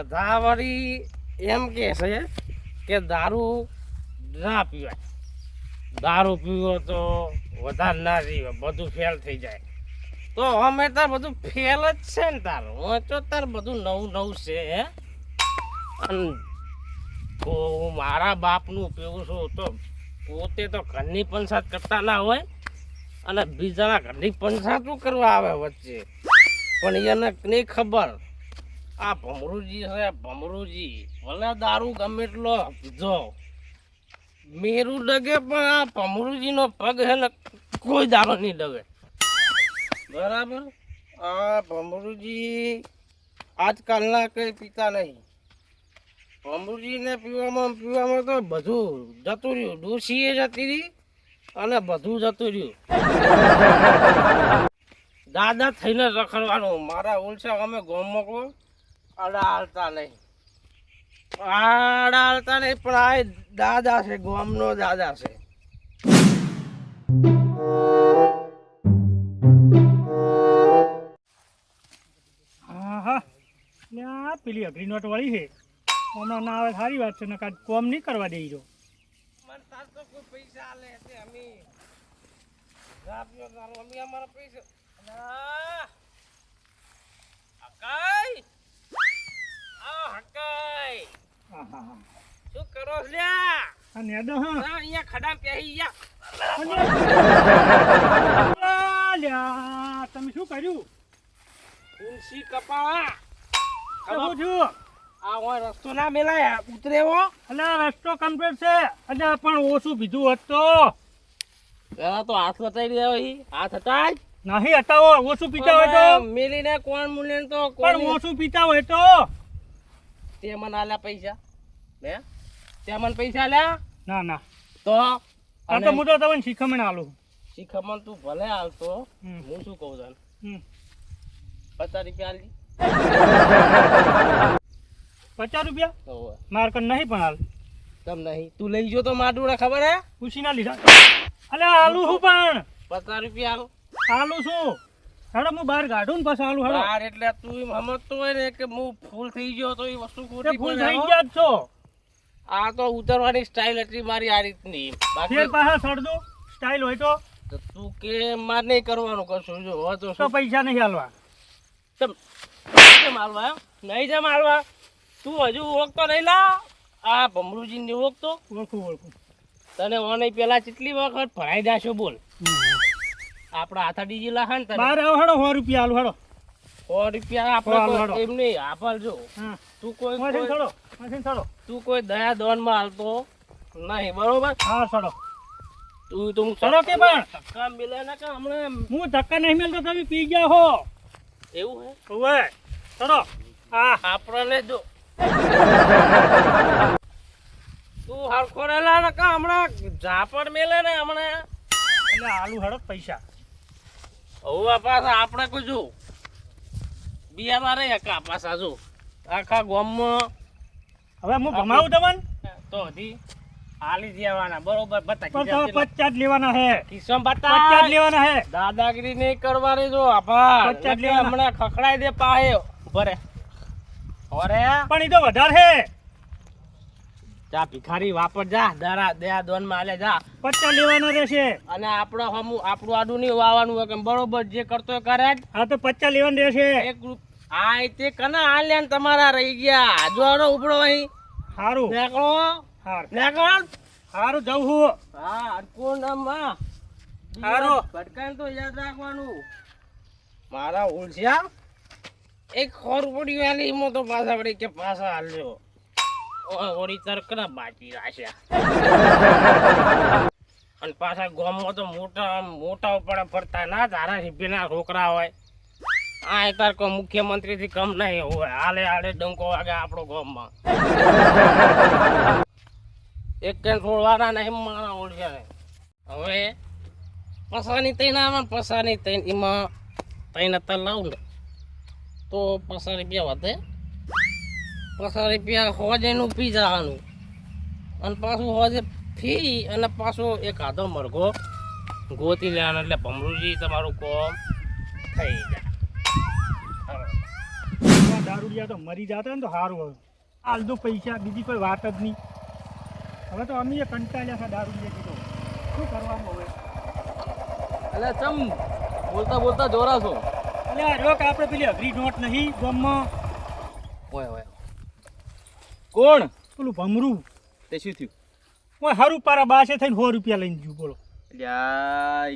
બધા વળી એમ કે છે કે દારૂ ના પીવાય. દારૂ પીવો તો વધારે ના જીવે, બધું ફેલ થઈ જાય. તો અમે તાર બધું ફેલ જ છે ને તાર. હું તો તાર બધું નવું નવું છે, હે? હું મારા બાપનું પીવું છું તો પોતે તો ઘરની પંચાયત કરતા ના હોય અને બીજાના ઘરની પંચાયતું કરવા આવે વચ્ચે? પણ એને નહીં ખબર. આ ભમરૂજી છે, ભમરૂજી. ભલે દારૂ ગમે એટલો જો મેરું ડગે પણ આ ભમરુજીનો પગ છે ને કોઈ દારૂ નહીં ડગે બરાબર? આ ભમરૂજી આજકાલના કઈ પીતા નહીં. ભમરૂજીને પીવામાં પીવામાં તો બધું જતું રહ્યું. ડોસીએ જતી રહી અને બધું જતું રહ્યું. દાદા થઈને રખડવાનું. મારા ઓલસા અમે ગોમ કો આડા હાલતા નહીં. અડાલતા નહીં પણ આ દાદા છે ગોમનો દાદા છે. પેલી અઘરી નોટ વાળી છે. હમણાં ના આવે સારી વાત છે ને કાંઈ કોમ નહીં કરવા દઈ જો. કોઈ પૈસા આલે છે અમે. અમે અમારા પૈસા અલા! શું કરો લ્યા? આ નેદો હા. અહીંયા ખડા પહેરી ગયા. તમે શું કર્યું? તુલસી કપા કહું છું? આ હોય રસ્તો ના મેલાય ઉતરેવો અલ્યા રસ્તો કમ્પ્લીટ છે. અલ્યા પણ ઓછું પીધું હોત પેલા તો હાથ બતાવી દેવો ઈ હાથ હટાય. નહીં હટાવો ઓછું પીતા હોય તો. મેલીને કોણ મૂલે તો પણ ઓછું પીતા હોય તો. તે મને આલ્યા પૈસા. હે તે મને પૈસા આલ્યા? ના ના. તો? આ તો હું તો તમને શીખમણ આલું. શીખમણ તું ભલે આલતો. હું શું કહું તને? પચાસ રૂપિયા આલી. પચાસ રૂપિયા. માર કન નહીં પણ હાલ તમ નહીં. તું લઈ જો તો માડુડા ખબર હે? ખુશી ના લીધા. અલે આલુ શું પણ. પચાસ રૂપિયા આલો. આલુ શું? હેડો હું બહાર કાઢું ને પછી હાલું હેડો. બહાર એટલે તું સમજતો હોય ને કે હું ફૂલ થઈ ગયો તો એ વસ્તુ ખોટી ફૂલ થઈ ગયા છો. આ તો ઉતરવાની સ્ટાઇલ હતી મારી આ રીતની. બાકી પાછા સડદું સ્ટાઇલ હોય તો. તો કે માર નહીં કરવાનું કશું જો હોય તો શું? પૈસા નહીં હાલવા. તમ કેમ હાલવા નહીં જેમ હાલવા. તું હજુ ઓળખતો નહીં લા. આ ભમરુજી ને ઓળખતો. ઓળખું ઓળખું. તને ઓને પેલા કેટલી વખત ભરાઈ દાશો બોલ. આપડા હાથા ડીજી લાખા ને બાર આવો હેડો સો રૂપિયા આલુ હેડો. સો રૂપિયા આપણે એમ નહીં આપલજો હા. તું કોઈ તું કોઈ દયા દોનમાં હાલતો નહીં બરોબર? હા સડો તું તું સડો કે પણ? ધક્કા મિલે ને કે હમણાં હું ધક્કા નહીં મેલતો તમે પી ગયા હો. એવું હે? ઓવે સડો હા. આપણને જો. તું હરખો રેલા ને કે હમણાં ઝાપડ મેલે ને હમણાં? એટલે આલુ હડક પૈસા. હવે પાછા આપણે કોઈ જો રે કા પાછા જો આખા ગામમાં હવે હું ભમાવું તમને? તો હજી આલી જવાના બરોબર બતા પચાસ લેવાના હે. કિસ્સમ પચાસ લેવાના હે. દાદાગીરી નહીં કરવાની જો આભાર. પચાસ લેવાના. હમણાં ખખડાઈ દે પાહે. ભરે. અરે પણ એ તો વધારે હે. જા ભિખારી વાપર જા દરા દયા દોનમાં આલે જા. પચાસ લેવાનો રહેશે. અને આપણો હમુ આપણું આડું નહીં વાવવાનું હોય કે બરોબર જે કરતો કરે જ. હા તો પચ્ચા લેવાનો રહેશે. એક હા આ તે કના આલ્યા ને તમારા રહી ગયા. જોરો ઉપડો અહીં. સારું નેકળો. હાર. નેકળ. સારું જવું હું. હા અડકો નામમાં હારું. ભટકાણ તો યાદ રાખવાનું. મારા ઓળખ્યા એક ખોર પડી વાલી મો તો પાછા પડી કે પાછા હાલ્યો. ઓય વળી તરકના બાકી રાખ્યા અને પાછા ગામમાં તો મોટા મોટા ઉપર ફરતા ના હિબ્બીના છોકરા હોય. આ એ તાર કોઈ મુખ્યમંત્રી થી કમ નહીં હોય. હાલે હાલે ડંકો વાગે આપણો ગામમાં. એક કેન છોડવાના નહીં મારા ઓળખ્યા હવે પસાની તૈન આવે પસાની તૈન એમાં તૈન અત્યારે લાવું ને તો પસાની બે વધે. પસા રૂપિયા હોજે નું પી જવાનું. અને પાછું હોજે ફી અને પાછો એક આધો મરઘો ગોતી લેવાનો. એટલે ભમરૂજી તમારું કોમ થઈ જાય. દારૂડિયા તો મરી જતા ને તો સારું હવે. હાલ દો પૈસા બીજી કોઈ વાત જ નહીં. હવે તો અમે કંટાળ્યા છે દારૂડિયા કીધો શું કરવાનું હવે? એટલે ચમ બોલતા બોલતા જોરાશો એટલે રોક આપણે પેલી અઘરી નોટ નહીં ગમમાં. હોય ઓય. કોણ? પેલું ભમરું. તે શું થયું? હું હારું પારા બાસે થઈને સો રૂપિયા લઈને ગયું બોલો.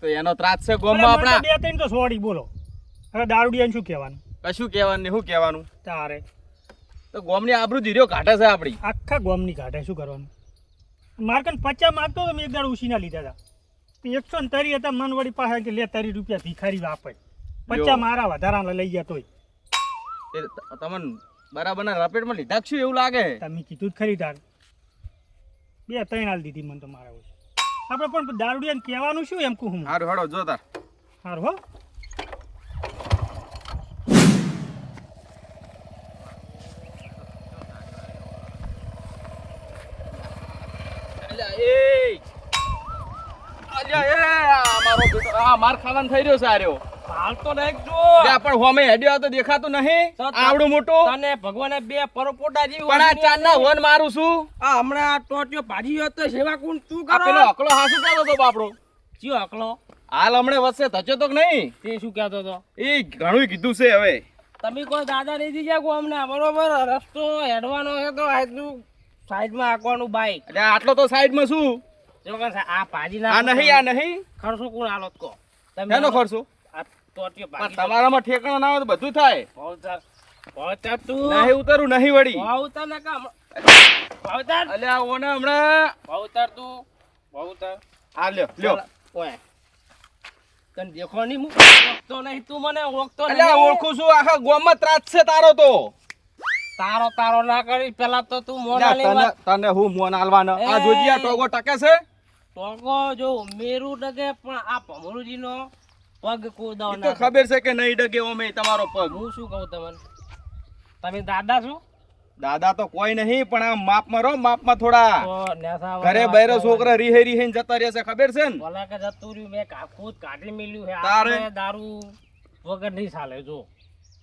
તો એનો ત્રાસ છે ગોમમાં આપણા. બે ત્રણ તો સોડી બોલો. હવે દારૂડિયાને શું કહેવાનું? કશું કહેવાનું ને શું કહેવાનું? તારે. તો ગોમની આબરૂ ધીર્યો કાઢે છે આપણી. આખા ગોમની કાઢે શું કરવાનું? માર્કન પચાસ માગતો હતો મેં એક દાડ ઉછીના લીધા હતા એકસો ને તરી હતા મનવડી પાસે કે લે તરી રૂપિયા ભીખારી વાપે પચા મારા વધારાના લઈ ગયા તોય. તે ત- ના રપેટમાં લીધા શું એવું લાગે? તમે કીધું જ ખરી તાર. બે ત્રણ હાલ દીધી મને તો મારા ઓછી. આપણે પણ દારૂડિયાને કહેવાનું શું એમ કહું હારું હાડો જો તાર. સારું હો. મારો ખાવાનું થઈ રહ્યો રહ્યો હાલ તો લ્યા પણ હોમે હેડ્યો તો દેખાતું નહીં. આવડું મોટું. તને ભગવાને બે પરોપોટા જેવી પણ આ ચાંદના હોન મારું છું. આ હમણાં ટોટિયો ભાજી ગયો તો સેવા કોણ તું કરો? પેલો અકલો હાસુ કાતો તો બાપડો. ચિયો અકલો હાલ હમણે વચ્ચે થચો તો નહીં? તે શું કહેતો તો એ ઘણું કીધું છે હવે. તમે કોઈ દાદા નહીં દીધા કો હમણાં બરોબર? રસ્તો હેડવાનો છે તો આજનું સાઈડમાં આકવાનું બાઈક. એટલે આટલો તો સાઈડમાં શું? આ ભાજી આ નહીં આ નહીં. ખર્ચો કોણ આલો કો તમે ખર્ચો તમારામાં ઠેકાણા ના હોય તો બધું થાય. ભાવતાર ભાવતાર તું. નહીં ઉતરું નહીં વળી. ભાવતાર ને કામ. ભાવતાર અલ્યા ઓને હમણાં ભાવતાર તું. ભાવતાર આ લ્યો લ્યો. ઓય. તને દેખો નહીં હું ઓળખતો નહીં. તું મને ઓળખતો અલ્યા ઓળખું છું આખા ત્રાસ છે તારો તો. તારો તારો ના કરી. પેલા તો તું અલ્યા, મોનાલી તને હું મોન આલવાનો? આ જોજી આ ટોગો ટકે છે? ટોકો જો મેરું ડગે પણ આ ભમરુજીનો પગ કુદાવ તો ખબર છે કે નહીં ડગે ઓમે તમારો પગ. હું શું કહું તમને? તમે દાદા છો? દાદા તો કોઈ નહીં પણ આમ માપમાં રહો માપમાં થોડા. ઘરે બૈરો છોકરા રીહે. રીહે જતા રહેશે ખબર છે ને? ભલા કે જતું રહ્યું મેં કા- ખુદ કાઢી મેલ્યું છે. તારે? દારૂ વગર નહીં ચાલે જો.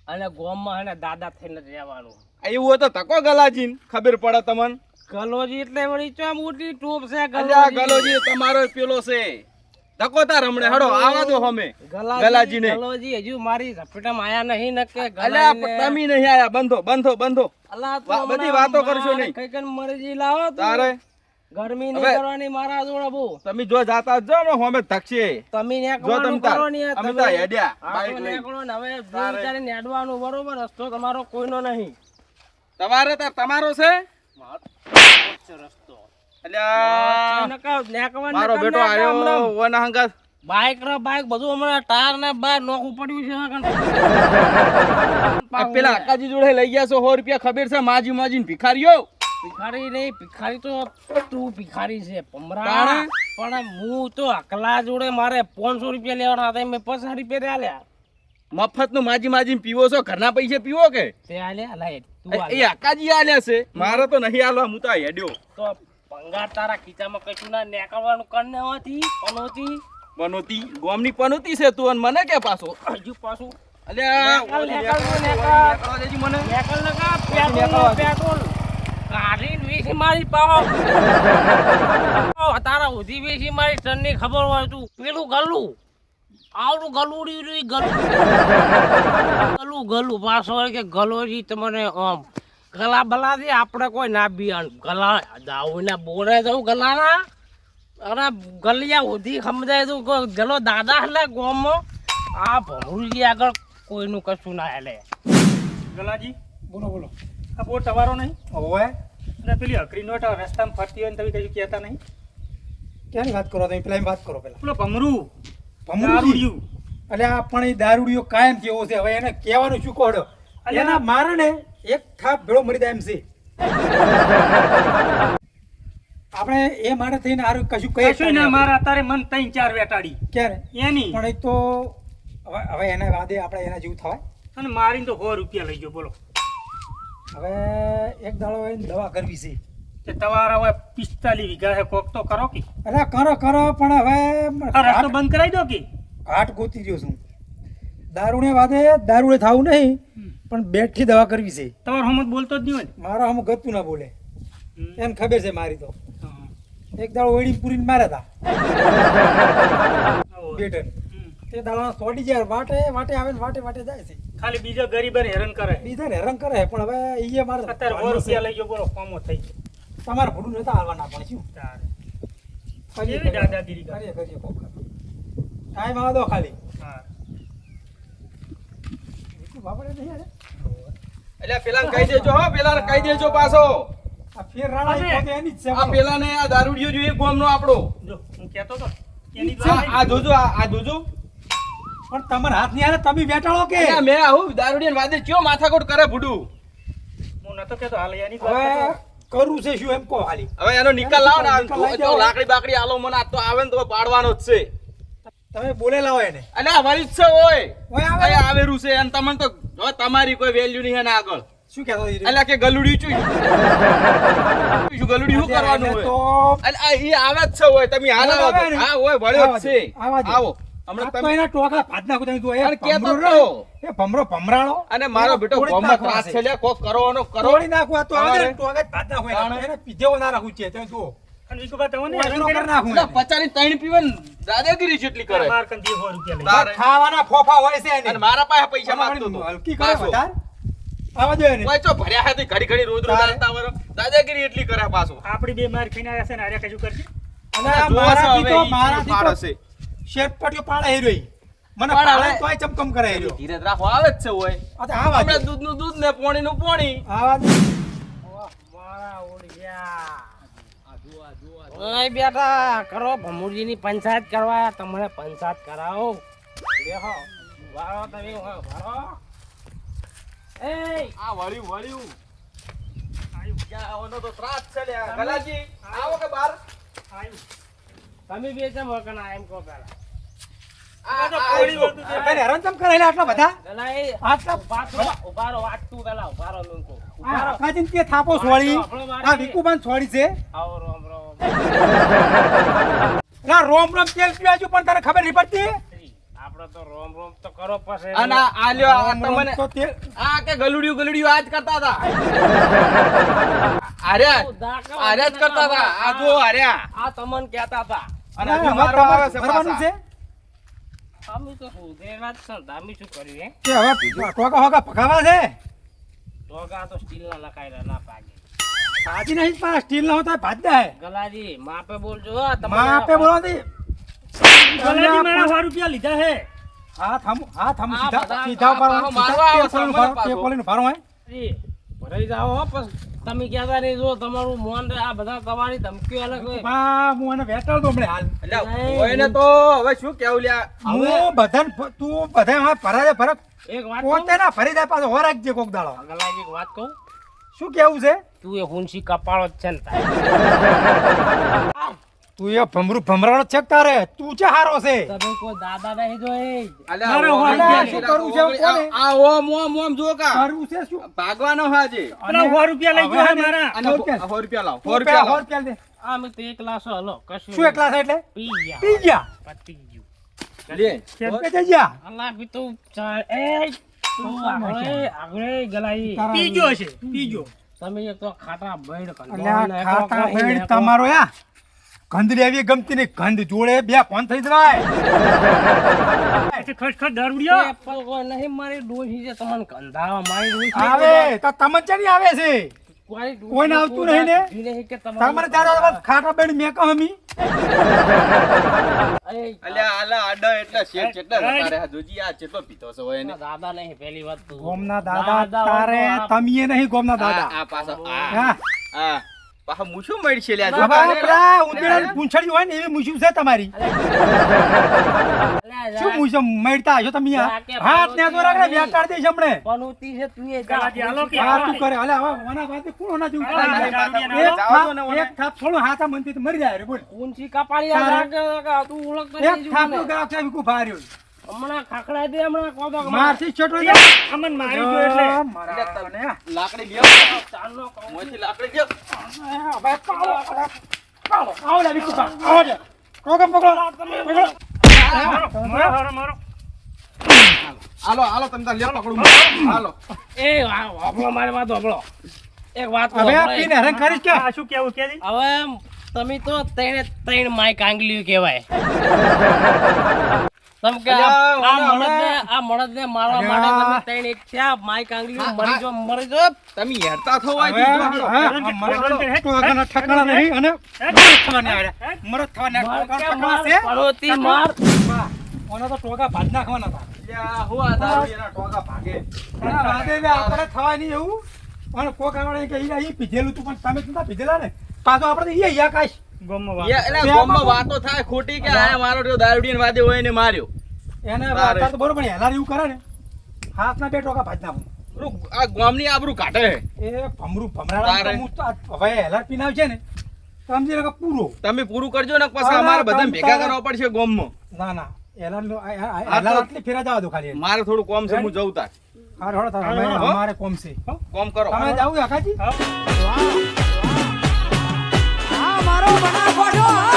અને ગોમમાં હે ને દાદા થઈને રહેવાનું. એવું હોય તો તકો ગલાજી ખબર પડે તમને. ગલોજી એટલે વળી ચો મોટી ટોપ છે ગલોજી. તમારો પેલો છે. ધક્કો તાર હમણે. હડો આવા દો હમે. ગલાજીને. ગલોજી હજુ મારી ઝપેટામાં આયા નહીં નકે અલ્યા તમે નહીં આયા. બંધો બંધો બંધો. અલા, બધી વાતો કરશો નહીં. કઈ કઈ મરજી લાવો તારે. ગરમી નહીં કરવાની મારા જોડે બહુ. તમે જો જાતા જો ને હોમે ધકશે. તમે તમ તાર કરો ને તમે- તો હેડ્યા બાઈક લઈ ને હવે તારે. વિચારીને બરોબર રસ્તો તમારો કોઈનો નહીં. તમારે તો તમારો છે? રસ્તો અલ્યા મારો બેટો આવ્યો હમણાં હંગાત. બાઈક ને બાઈક બધું હમણાં ટાયર ને બાર નોખું પડ્યું છે પેલા અક્કાજી જોડે લઈ ગયા છો સો રૂપિયા ખબર છે માજી માજી ભિખારીઓ. ભિખારી નહીં ભિખારી તો તું ભિખારી છે પમરા. પણ હું તો અકલા જોડે મારે પાંચસો રૂપિયા લેવાના હતા મેં પચાસ રૂપિયા આલ્યા. મફતનું માજી માજી પીવો છો ઘરના પૈસે પીવો કે? તે આલ્યા લાય એ- અક્કાજી આલ્યા છે મારે તો નહીં આલવા હું તો આ હેડ્યો. તો પંગાર તારા ખીચામાં કશું ના નીકળવાનું કરને હોતી? પનોતી પનોતી ગોમની પનોતી છે તું અને મને કે પાછો? હજુ પાછું. તારા ઉધી વીસી મારી ટનની ખબર હોય તું. પેલું ગલું આવડું ગલુડી ગલું ગલું ગલું પાછો કે ગલોરી તમને આમ. ગલા બલાથી આપણે કોઈ ના બિયાન ગલા દાઉના બોરે જવું ગલાના. અરે ગલિયા ઉધી સમજાય તું ગલો દાદા એટલે ગોમો આ ભમરુજી આગળ કોઈનું કશું ના હેલે. ગલાજી બોલો બોલો. આ બોટ તમારો નહીં? હોય અને પેલી હકરી નોટ રસ્તામાં ફરતી હોય ને તમે કશું કહેતા નહીં? ક્યાંની વાત કરો તમે? પેલા એમ વાત કરો પેલા. પેલો ભમરું. ભમરું દારૂડિયું. એટલે આ પણ એ દારૂડિયો કાયમ કેવો છે? હવે એને કહેવાનું શું કહો એના મારે ને એક થાપ ભેળો મરી જાય એમ છે. આપણે એ માટે થઈને આરું કશું કહી કશું ના મારા અત્યારે મન ત્રણ ચાર વેટાડી. ક્યારે? એની. પણ એ તો હવે હવે એના વાદે આપણે એના જેવું થવાય. અને મારીને તો સો રૂપિયા લઈ ગયો બોલો. હવે એક દાડો એને દવા કરવી છે. કે તમારા હવે પિસ્તાલીસ વીઘા છે કોક તો કરો કે? અરે કરો કરો પણ હવે રસ્તો બંધ કરાવી દો કે? ઘાટ ગોતી રહ્યો છું. દારૂને વાદે દારૂએ થાવું નહીં પણ બેઠી દવા કરવી છે. તમારો હમત બોલતો જ નહીં હોય મારા હમ ગતું ના બોલે. એમ એને ખબર છે મારી તો. એક દાડો ઓળી પૂરીને માર્યા હતા હમ. તે દાડા સોડી જાય વાટે વાટે આવે વાટે વાટે જાય છે. ખાલી બીજા ગરીબને હેરાન કરે. બીજાને હેરાન કરે પણ હવે ઈએ મારે અત્યારે સો રૂપિયા લઈ ગયો બોલો કોમો થઈ ગયો. તમારે ભડું નતા આવવાના પણ શું. દાદાગીરી કરે? કરીએ ટાઈમ આવે દો ખાલી હા વાપરે નહીં યાર. એટલે પેલા કહી દેજો હો પેલા કહી દેજો પાછો. આ ફેર રાણા પોતે એની જ છે આ પેલા ને આ દારૂડિયો જોઈએ ગોમનો આપણો. જો હું કહેતો તો એની આ જોજો આ આ જોજો. પણ તમારા હાથની હારે તમે બેઠાડો કે? અલ્યા મેં આવું દારૂડિયાને વાદે ચિયો માથાકોટ કરે ભૂડું. હું નતો કહેતો હાલ એની વાત હવે છે શું એમ કહો હાલી. હવે એનો નિકાલ લાવ ને. લાકડી બાકડી આલો મને આ તો આવે ને તો પાડવાનો જ છે. તમે બોલેલા હોય એને. અને અમારી ઈચ્છા હોય છે ઓય. ઓય આવે. અહીં છે અને તમને તો તમારી કોઈ વેલ્યુ નહીં એના આગળ. શું કહેતો ઈ કે ગલુડી ચુઈ શું ગલુડી શું કરવાનું હોય? તો આ ઈ આવે જ છે ઓય તમે હાલ આવો હા ઓય વળ્યો છે દો, આવા દો. આવો. હમણાં તમે એના ટોકલા ભાત નાખું તમે જુઓ, એ અને કહેતો ભમરો તો. રહ્યો, એ ભમરો ભમરાળો. અને મારો બેટો ગોમમાં ત્રાસ છે. લ્યા, કોક કરવાનો કરો તોડી નાખું, તો આવે ટોકા ભાત નાખું એને. પીધેવો ના રાખું છે. તમે જુઓ. ને માર કંઈ બે સો રૂપિયા લઈ તારે. ખાવાના ફોફા હોય છે એને. અને મારા પાસે પૈસા માંગતો હતો હલકી કરે પાછો. વધારે. આવા દો એને. ઓય ભર્યા હતી ઘડી ઘડી રોજ રોજ તારે. આવતા દાદાગીરી એટલી કરે પાછો આપણી બે માર ખાઈને આવ્યા છે ને આર્યા કશું કરશે અને આ જોવો છો મારાથી તો- મારાથી તો છે. શેરપટીઓ પાડે હેરો ઈ. મને પાડે તોય ચમકમ કરે હેરો. ધીરે રાખો આવે જ છે ઓય આ તો આવા દો. હમણાં દૂધનું દૂધ ને પોણીનું પોણી આવા દો. મારા ઓળિયા ઓય બેટા કરો ભમુરજીની પંચાયત કરવા તમારે પંચાયત કરાવો. વાળો તમે વાળો એ આ વળ્યું વળ્યું. આવવાનો તો ત્રાસ છે લ્યા. ગલાજી આવો કે બાર તમે બે વકના એમ કહો પેલા. હેરાન ચમ કરેલા આટલા બધા? પેલા એ આટલા ઊભા થો, ઊભા રહો, વાટતું પેલા ઊભા લુંકો. ઊભા આ રહો. થાપો છોડી આ વિકુબાન છોડી છે? આવો રોમ. ના રોમ રોમ તેલ પીવાજુ પણ તને ખબર નહીં પડતી? આપણે તો રોમ રોમ તો કરો પછી. અને આ- લ્યો, આ તમને આ કે ગલુડિયું ગલુડિયું આજ કરતા હતા. અરે અરે જ કરતા હતા. આ જો અરે આ તમને કહેતા હતા. અને હજુ મારો મારવા છે. અમે તો સુધરેલા જ સર દામી શું કર્યું હે કે હવે ટોકા હોકા પકાવા છે? ટોગા તો સ્ટીલના લખાયેલા ના પાકે સાચી નહીં પણ સ્ટીલ ના હોતા ભાજ દે. ગલાજી માપે બોલજો તમારે માપે બોલો દી ગલાજી મારા સો રૂપિયા લીધા હે હાથ હમ હાથ હમ સીધા સીધા પર પાછો. પોલીનું ભારો હોય જી, ભરાઈ જાઓ પણ પછી તમે કહેતા નહીં જો તમારું મોન આ બધા તમારી ધમકી અલગ હોય. બા હું એને વેટાળ દો હમણે હાલ. એટલે કોઈને તો હવે શું કેવું લ્યા? હું બધાને તું બધા હા ભરાય ફરક. એક વાત પોતે ના ફરી જાય પાછો હોરાક જે કોક દાડો. ગલાજી એક વાત કહું? શું કેવું છે? તું એ હુંસી કપાળો જ છે ને તું એ ભમરું ભમરાનો છે તારે? તું છે હારો છે. તમે કોઈ દાદા નહીં જોઈ? અરે ગયા શું કરું છે? કોને? આ ઓમ ઓમ ઓમ જો કા. કરું છે શું? ભાગવાનો હા જે. અને 100 રૂપિયા લઈ ગયો હે મારા. અને સો રૂપિયા. સો રૂપિયા લાવો સો તું રૂપિયા પેલા લાવો. હોર ચાલ દે આ મે તે એક હલો કશું શું એકલા એટલે પી ગયા પી ગયા પતી ગયું. લે કે જઈ અલ્લાહ અલ્લા બી તું એ આગળ ગલાઈ. પીજો હશે પીજો. તમે એક તો ખાટા બૈડ અલ્યા બેડ તમારો યા. ગંધ લેવી ગમતી નહીં. ગંધ જોડે બે ફોન થઈ જવાય. ખસખસ દારૂડિયા એપલ કોઈ નહીં મારી ડોશી છે તમને કંધાવા મારી આવે તો તમને ચડી આવે છે? કોઈ ડોશી કોઈને આવતું નહીં ને? કોઈ નહીં કે તમારે તમારે ખાટા બેડ મેં કહો હમી કેટલા આ કેટલો પીતો છે એને? દાદા નહીં પહેલી વાત ગોમના દાદા તારે તમીએ નહીં ગોમના દાદા. આ પાછો આ હા. આ પાછો મૂછું લ્યા જો બાબા બાને. પૂંછડી હોય ને એવી મૂછું છે તમારી. શું મૂછું મળતા તમે હાથ ને તો રાખડે નહીં. વેટાડ હમણે. પનોતી છે તું એ હાલો કે હા તું કરે. હાલે હવે ઓના વાતે કોણ ઓના જેવું હા, કરે? દારૂડિયા એક જાઓ છો ને થાપ- ઓને. એક થાપ છોડો હાથા મંદી મરી જાય રે બોલ. ઊંચી કપાળી રાખ, તું ઓળખતો એક થાપનું. ગ્રાહક છે વિકુ ભાર્યો. હમણાં ખાખડા દે હમણાં કોબા મારથી છોટો અમન મારી ગયો એટલે. મારા. તને લાકડી લ્યો ચાલનો. મોંથી લાકડી લ્યો હવે પાડો, પાડો. આવો લે વિકુ આવો લે. કોગમ પકડો, પકડો. મારો. મારો હાલો હાલો તમે તાર લે પકડું. હાલો. એ આ મારે વાત હોભળો. એક વાત તો હવે. પીને હેરાન કરીશ કે? આ શું કેવું કે હવે તમે તો ત્રણે ત્રણ માઈક આંગલીઓ કહેવાય. તમ કે આ અલ્યા, આ ઓલા મળદને આ મળદને મારવા માટે તમે ત્રણ એક થયા માઈક આંગલીઓ મરી જો મરી જો. તમે હેરતા થો હવે, આય હા, આ મરદ ઠકાણા નહીં અને મરદ થવાના આવ્યા. મરદ થવાના માર કે ટોકાના માર ઠકાણા છે. પરોતી માર. વાહ, તો ટોકા ભાજ નાખવાના હતા. હું આ દારૂડિયાના ટોકા ભાગે. વાદે આપણે થવાય નહીં એવું. અને કોક આવડે કે ઈ પીધેલું તું પણ તમે તો પીધેલા ને? પાછો આપણે ઈ આકાશ ગમમાં વાત. થાય. ખોટી કે આ મારો તો દારૂડિયાને વાદે હોય ને માર્યો. એને તો બરોબર હેલાર એવું કરે ને. હાથના બે ટોકા ભાજ નાખું. આ ગામની આબરૂ કાઢે એ ભમરું ભમરાડા હું તો હવે હેલાર પીનાવ છે ને સમજી કે પૂરો. તમે પૂરું કરજો ને પછી અમારે બધા ભેગા કરવા પડશે ગામમાં. ના ના હેલાર નો હેલાર આટલી ફેરા જવા દો ખાલી મારે થોડું કોમ છે હું જઉં તાર. હાર હળો તાર. અમારે કોમ છે. કોમ કરો તમે જાવ. 我把它刮掉